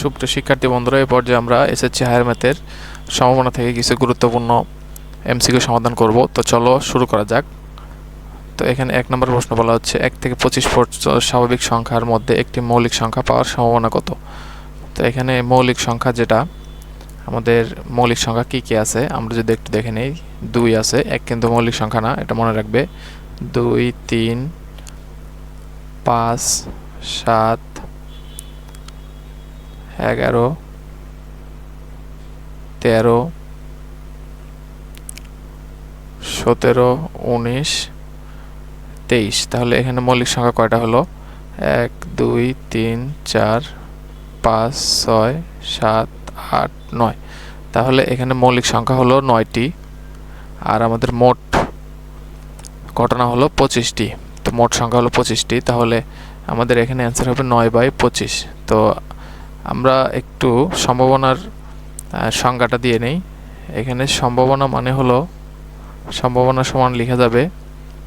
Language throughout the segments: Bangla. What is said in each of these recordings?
সুপ্রিয় শিক্ষার্থী বন্ধুরা এই পর্যায়ে আমরা এসএসসি হায়ার ম্যাথের সম্ভাবনা থেকে কিছু গুরুত্বপূর্ণ এমসিকিউ সমাধান করব। তো চলো শুরু করা যাক। তো এখানে এক নম্বর প্রশ্ন বলা হচ্ছে, এক থেকে পঁচিশ স্বাভাবিক সংখ্যার মধ্যে একটি মৌলিক সংখ্যা পাওয়ার সম্ভাবনা কত? তো এখানে মৌলিক সংখ্যা যেটা, আমাদের মৌলিক সংখ্যা কী কী আছে, আমরা যদি একটু দেখে নেই, দুই আছে, এক কিন্তু মৌলিক সংখ্যা না, এটা মনে রাখবে। দুই, তিন, পাঁচ, সাত এগারো, তেরো, সতেরো, উনিশ, তেইশ। তাহলে এখানে মৌলিক সংখ্যা কয়টা হলো? এক, দুই, তিন, চার, পাঁচ, ছয়, সাত, আট, নয়। তাহলে এখানে মৌলিক সংখ্যা হলো নয়টি, আর আমাদের মোট ঘটনা হলো পঁচিশটি। তো মোট সংখ্যা হলো পঁচিশটি, তাহলে আমাদের এখানে অ্যান্সার হবে নয় বাই পঁচিশ। তো আমরা একটু সম্ভাবনার সংজ্ঞাটা দিয়ে নেই। এখানে সম্ভাবনা মানে হলো, সম্ভাবনা সমান লেখা যাবে,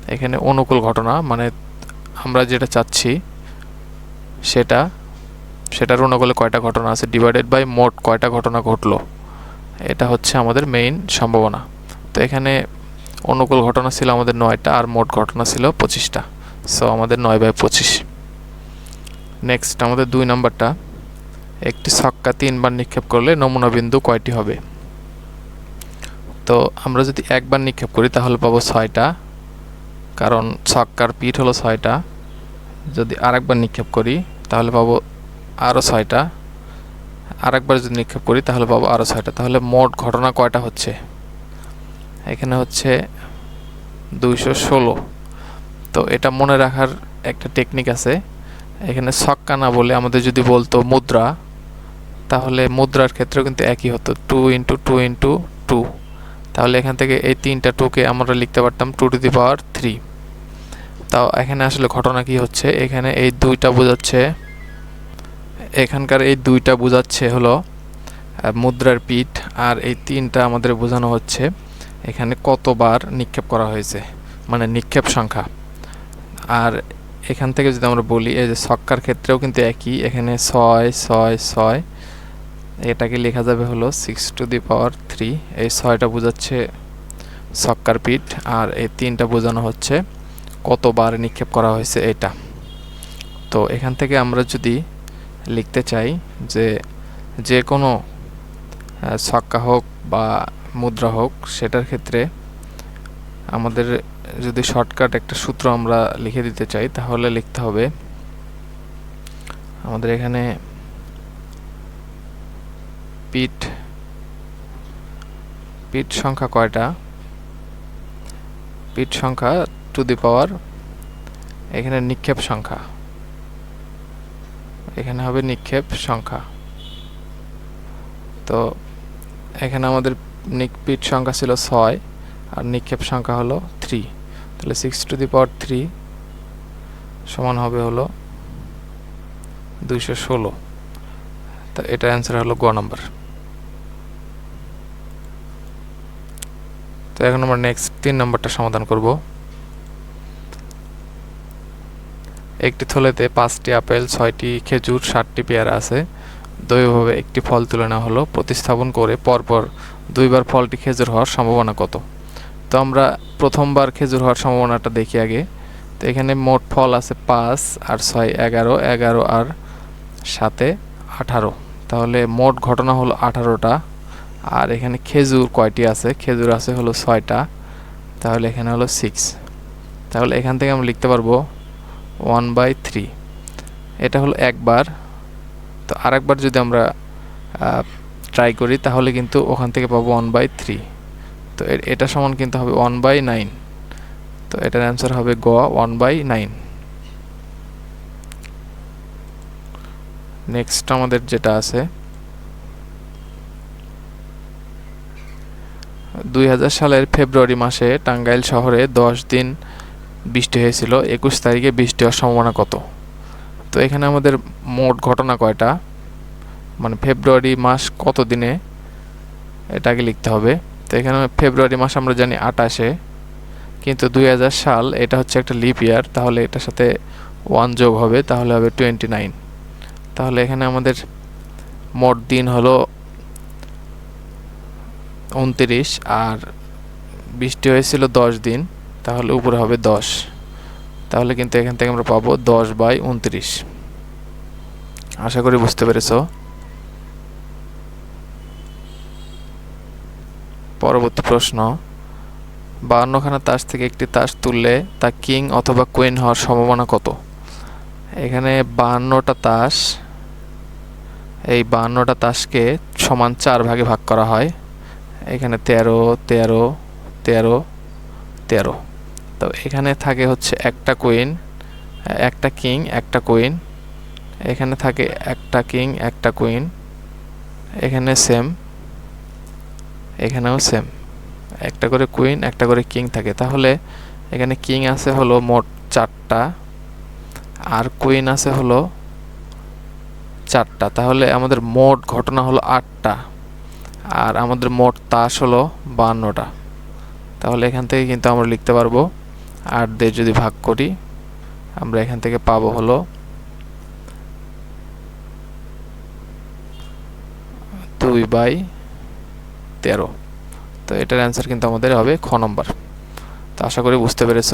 এখানে অনুকূল ঘটনা মানে আমরা যেটা চাচ্ছি, সেটা, সেটার অনুকূলে কয়টা ঘটনা আছে ডিভাইডেড বাই মোট কয়টা ঘটনা ঘটলো। এটা হচ্ছে আমাদের মেইন সম্ভাবনা। তো এখানে অনুকূল ঘটনা ছিল আমাদের নয়টা আর মোট ঘটনা ছিল পঁচিশটা। সো আমাদের নয় বাই পঁচিশ। নেক্সট আমাদের দুই নাম্বারটা একটি ছক্কা তিনবার নিক্ষেপ করলে নমুনা বিন্দু কয়টি হবে? তো আমরা যদি একবার নিক্ষেপ করি, তাহলে পাবো ছয়টা, কারণ ছক্কার পিঠ হলো ছয়টা। যদি আরেকবার নিক্ষেপ করি, তাহলে পাবো আরও ছয়টা। আরেকবার যদি নিক্ষেপ করি, তাহলে পাবো আরও ছয়টা। তাহলে মোট ঘটনা কয়টা হচ্ছে? এখানে হচ্ছে দুইশো ষোলো। তো এটা মনে রাখার একটা টেকনিক আছে। এখানে ছক্কা না বলে আমাদের যদি বলতো মুদ্রা তাহলে মুদ্রার ক্ষেত্রেও কিন্তু একই হতো two into two into two তাহলে এখান থেকে এই তিনটা টুকে আমরা লিখতে পারতাম two to the power three তাও এখানে আসলে ঘটনা কি হচ্ছে? এখানে এই দুইটা বোঝাচ্ছে, এখানকার এই দুইটা বোঝাচ্ছে হলো মুদ্রার পিঠ আর এই তিনটা আমাদের বোঝানো হচ্ছে, এখানে কতবার নিক্ষেপ করা হয়েছে মানে নিক্ষেপ সংখ্যা। আর এখান থেকে যদি আমরা বলি, এই যে ছক্কার ক্ষেত্রেও কিন্তু একই, এখানে ছয় ছয় ছয় এটাকে লেখা যাবে হলো six to the power three এই ছয়টা বোঝাচ্ছে ছক্কার পিঠ, আর এই তিনটা বোঝানো হচ্ছে কতবার নিক্ষেপ করা হয়েছে এটা। তো এখান থেকে আমরা যদি লিখতে চাই যে যে কোনো ছক্কা হোক বা মুদ্রা হোক, সেটার ক্ষেত্রে আমাদের যদি শর্টকাট একটা সূত্র আমরা লিখে দিতে চাই, তাহলে লিখতে হবে আমাদের এখানে পিঠ পিঠ সংখ্যা কয়টা? পিঠ সংখ্যা টু দি পাওয়ার, এখানে নিক্ষেপ সংখ্যা। এখানে হবে নিক্ষেপ সংখ্যা। তো এখানে আমাদের পিঠ সংখ্যা ছিল ছয়, আর নিক্ষেপ সংখ্যা হলো থ্রি তাহলে six to the power three সমান হবে হলো দুইশো ষোলো। তা এটা অ্যান্সার হলো গ নাম্বার এখন আমরা নেক্সট তিন নম্বরটা সমাধান করব। একটি থলেতে পাঁচটি আপেল, ছয়টি খেজুর ষাটটি পেয়ারা আছে। দৈবভাবে একটি ফল তুলে নেওয়া হলো। প্রতিস্থাপন করে পরপর দুইবার ফলটি খেজুর হওয়ার সম্ভাবনা কত? তো আমরা প্রথমবার খেজুর হওয়ার সম্ভাবনাটা দেখি আগে। তো এখানে মোট ফল আছে পাঁচ আর ছয় এগারো এগারো আর সাতে আঠারো। তাহলে মোট ঘটনা হলো আঠারোটা। আর এখানে খেজুর কয়টি আছে? খেজুর আছে হলো ছয়টা। তাহলে এখানে হলো সিক্স তাহলে এখান থেকে আমি লিখতে পারব ওয়ান বাই থ্রি এটা হলো একবার। তো আরেকবার যদি আমরা ট্রাই করি, তাহলে কিন্তু ওখান থেকে পাবো ওয়ান বাই থ্রি তো এটা সমান কিন্তু হবে ওয়ান বাই নাইন তো এটার অ্যান্সার হবে গ ওয়ান বাই নাইন নেক্সট আমাদের যেটা আছে দুই হাজার সালের ফেব্রুয়ারি মাসে টাঙ্গাইল শহরে দশ দিন বৃষ্টি হয়েছিল। একুশ তারিখে বৃষ্টি হওয়ার সম্ভাবনা কত? তো এখানে আমাদের মোট ঘটনা কয়টা? মানে ফেব্রুয়ারি মাস কত দিনে? এটাকে লিখতে হবে। তো এখানে ফেব্রুয়ারি মাস আমরা জানি আটাশে কিন্তু দুই হাজার সাল এটা হচ্ছে একটা লিপ ইয়ার তাহলে এটার সাথে ওয়ান যোগ হবে, তাহলে হবে টোয়েন্টি নাইন তাহলে এখানে আমাদের মোট দিন হলো উনত্রিশ আর বৃষ্টি হয়েছিল দশ দিন, তাহলে উপরে হবে দশ। তাহলে কিন্তু এখান থেকে আমরা পাবো দশ বাই উনত্রিশ। আশা করি বুঝতে পেরেছ। পরবর্তী প্রশ্ন, বাউন্নখানা তাস থেকে একটি তাস তুললে তা কিং অথবা কুইন হওয়ার সম্ভাবনা কত? এখানে বাহান্নটা তাস, এই বাহান্নটা তাসকে সমান চার ভাগে ভাগ করা হয়। এখানে তেরো তেরো তেরো তেরো। তো এখানে থাকে হচ্ছে একটা কুইন একটা কিং একটা কুইন এখানে থাকে একটা কিং একটা কুইন এখানে সেম এখানেও সেম একটা করে কুইন একটা করে কিং থাকে। তাহলে এখানে কিং আছে হলো মোট চারটা, আর কুইন আছে হলো চারটা। তাহলে আমাদের মোট ঘটনা হলো আটটা। আর আমাদের মোট তাস হলো বাহান্নটা। তাহলে এখান থেকে কিন্তু আমরা লিখতে পারব আট দিয়ে যদি ভাগ করি, আমরা এখান থেকে পাবো হলো দুই বাই তেরো। তো এটার অ্যান্সার কিন্তু আমাদের হবে খ নম্বর। তো আশা করি বুঝতে পেরেছ।